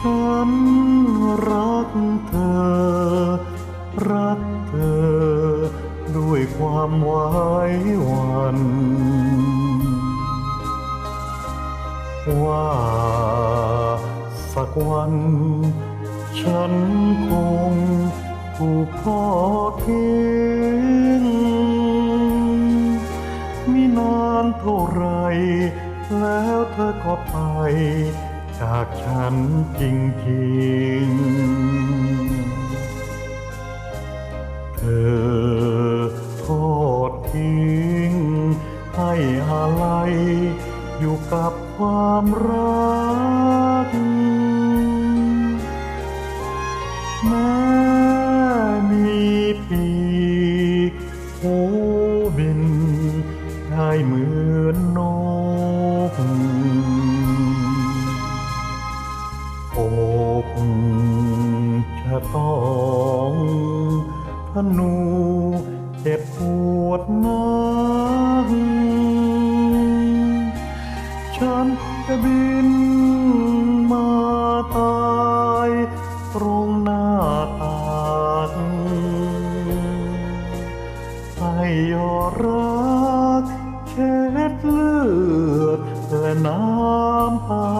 ฉันรักเธอ รักเธอ ด้วยความไว้วันว่าสักวัน ฉันคงถูกทอดทิ้งมินานเท่าไร แล้วเธอก็ไป จากฉันจริงๆเธอทอดทิ้งให้อะไรอยู่กับความรัก แม้มีปีกหูบินได้เหมือนนก อกจะต้องธนูเจ็บปวดนักฉันจะบินมาตายตรงหน้าต่างให้ยอรักเช็ดเลือดและน้ำตา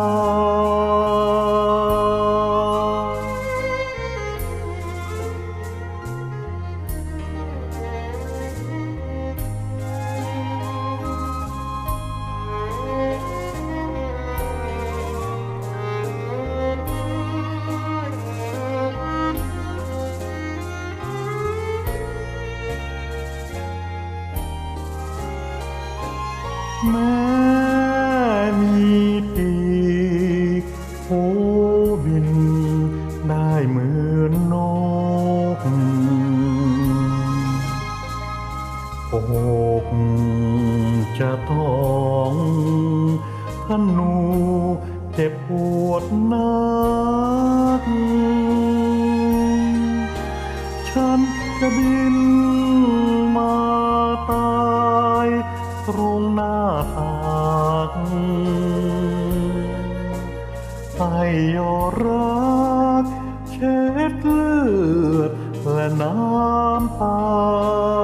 แม้มีปีกหูบินได้เหมือนนกอกจะต้องธนูเจ็บปวดนัก ฉันจะบินมาตา ตรงหน้าผากไอยอรักเช็ดเลือดและน้ำตา